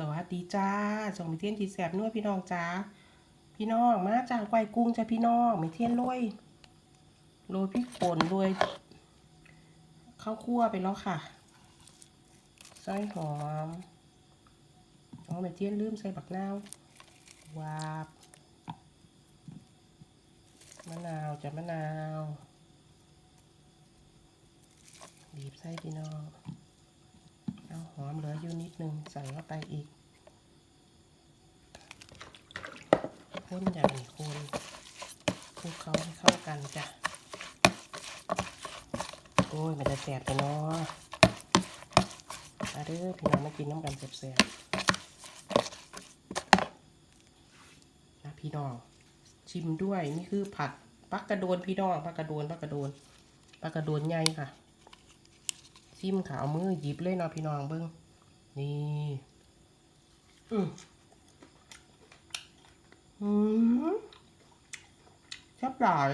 สวัสดีจ้าส่งไปเทียนทีแสบนวดพี่น้องจ้า พี่น้องมาจากไกวกุ้งจ้าพี่น้องม่เทียนโรยโรยพริกป่นโรยข้าวคั่วไปแล้วค่ะใส่หอมอ๋อม่เทียนลืมใส่บักนาววาบมะนาวจ้ะมะนาวบีบใส่พี่น้อง เอาหอมเหลืออยู่นิดนึงใส่เข้าไปอีกคนอย่างนี้คนคลุกเขาให้เข้ากันจ้ะ โอ้ย มันจะแสบไปเนาะมาเด้อพี่น้องมากินน้ำกันแสบๆนะพี่น้อง ชิมด้วย นี่คือผัดปักกระโดนพี่น้องปักกระโดนปักกระโดนปักกระโดนใหญ่ค่ะ ซิมขาวมือหยิบเลยนะพี่น้องเบิ้งนี่อืมอืมแซ่บหลาย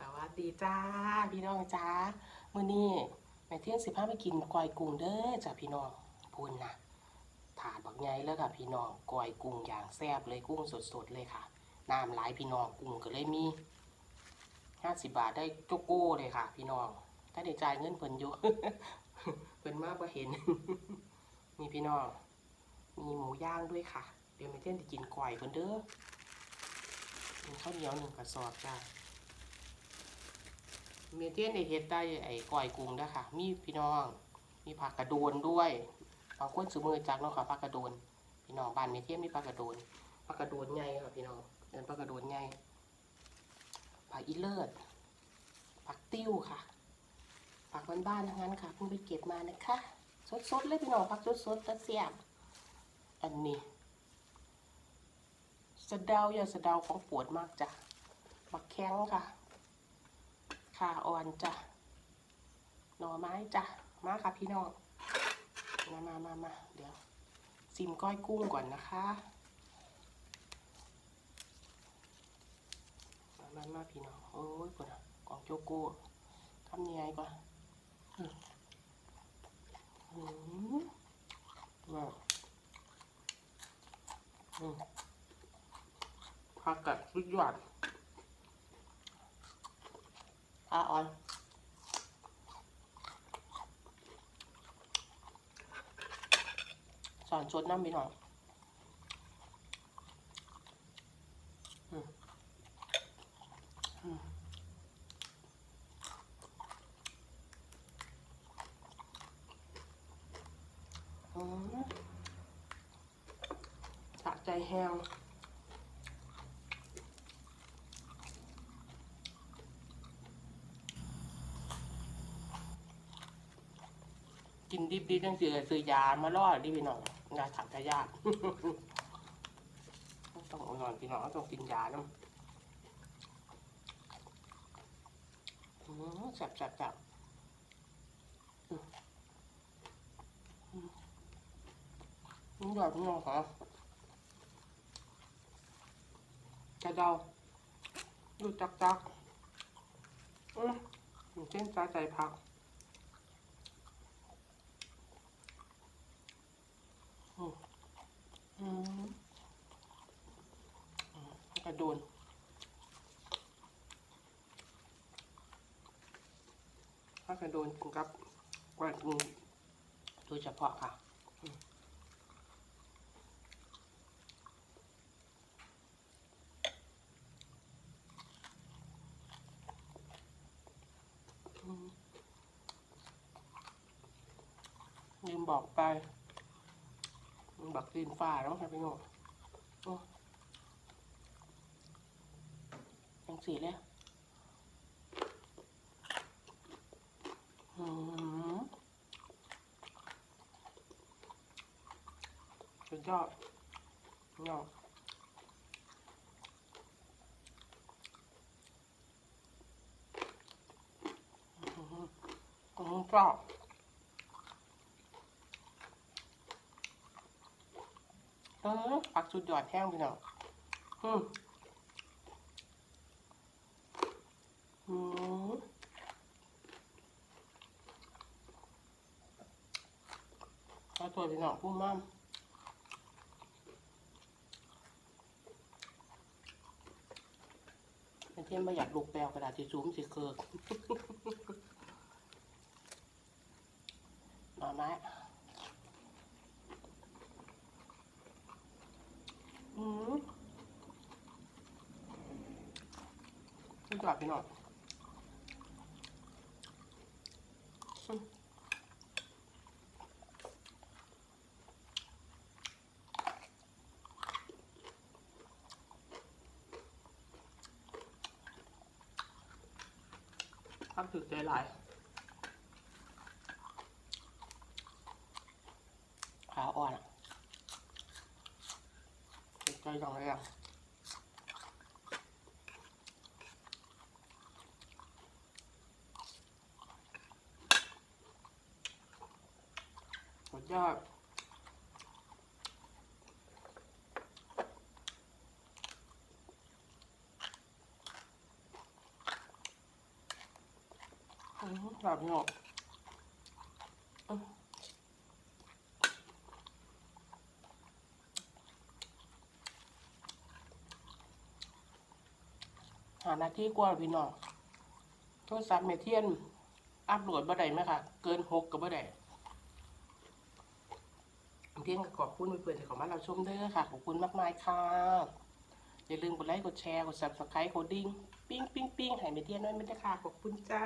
สวัสดีจ้า พี่น้องจ้ามื้อนี้แม่เที่ยงสิพาไปกินกอยกุ้งเด้อจ้ะพี่น้องพูนนะถาดบักใหญ่แล้วค่ะพี่น้องกอยกุ้งอย่างแซ่บเลยกุ้งสดๆเลยค่ะน้ำหลายพี่น้องกุ้งก็เลยมีห้าสิบบาทได้โจโก้เลยค่ะ พี่น้อง ถ้าได้จ่ายเงินเพิ่นอยู่ เพิ่นมากกว่าเห็น มีพี่น้อง มีหมูย่างด้วยค่ะ เดี๋ยวแม่เต้นจะกินก่อยเพิ่นเด้อมีข้าวเหนียวหนึ่งกระสอบจ้าเมเทียนได้เฮ็ดได้ไอ้ก่อยกุ้งนะค่ะมีพี่น้อง มีผักกระโดนด้วยบางคนซื้อมือจากเนาะค่ะผักกระโดน พี่น้องบ้านเมเทียนมีผักกระโดนผักกระโดนใหญ่ค่ะพี่น้องเดินผักกระโดนใหญ่ผักอีเลิศผักติ้วค่ะ ผักบ้านๆทั้งนั้นค่ะเพิ่งไปเก็บมานะคะสดๆเลยพี่น้องผักสดๆตะเสียบอันนี้สะเดาอย่าสะเดาของปวดมากจ้ะบักแข้งค่ะขาอ่อนจ้ะหน่อไม้จ้ะมาค่ะพี่น้องมามามามาเดี๋ยวซิมก้อยกุ้งก่อนนะคะมามามาพี่น้องโอ้ยปวดอะกองโจโก้ทำยังไงก่อน ผักกัดสุดยอดอาออนสอนชดน้ำพี่น้องอืมอืม อืม สะใจแห้งกินดิบๆจังสิซื้อยามาล่อดิพี่น้องยาถักกระยาดต้องเอานอนพี่น้องต้องกินยาน้ำอืมแซ่บแซ่บแซ่บ นี่หยอดพี่น้องค่ะกระเดาดูจักจักอืมเช่นจ้าใจผักอืมกระโดนถ้ากระโดนถึงกับกระดูนโดยเฉพาะค่ะ ลืมบอกไปบักตีนฟ้าแล้วค่ะพี่โน่โอ้ยังสีเลยสุดยอดเนาะอืมอืมกรอบ เออผักสุดยอดแห้งพี่น้องอืมอืมขอตัวพี่น้องพูดมั่มเป็นเทียนประหยัดลูกแปลวกระดาษสีซูมสิเคิร์ นี่กลับพี่น่อยอืมพักถึกใจหลายขาอ่อนใจจังเลยอะ ยอดอืมแบบนี้อะอืมหาหน้าที่กว่าพี่น้องโทรศัพท์เมเทียน อัพโหลดบ่ได้ไหมคะ เกินหกกับบ่ได้ เพียงก็ขอบคุณเพื่อนๆที่เข้ามาเราชมเด้อค่ะ ขอบคุณมากมายค่ะ อย่าลืมกดไลค์ กดแชร์ กดซับสไครต์กดดิ้ง ปิ้งปิ้งปิ้งให้เมเทียน้อยไม่ได้ค่ะ ขอบคุณจ้า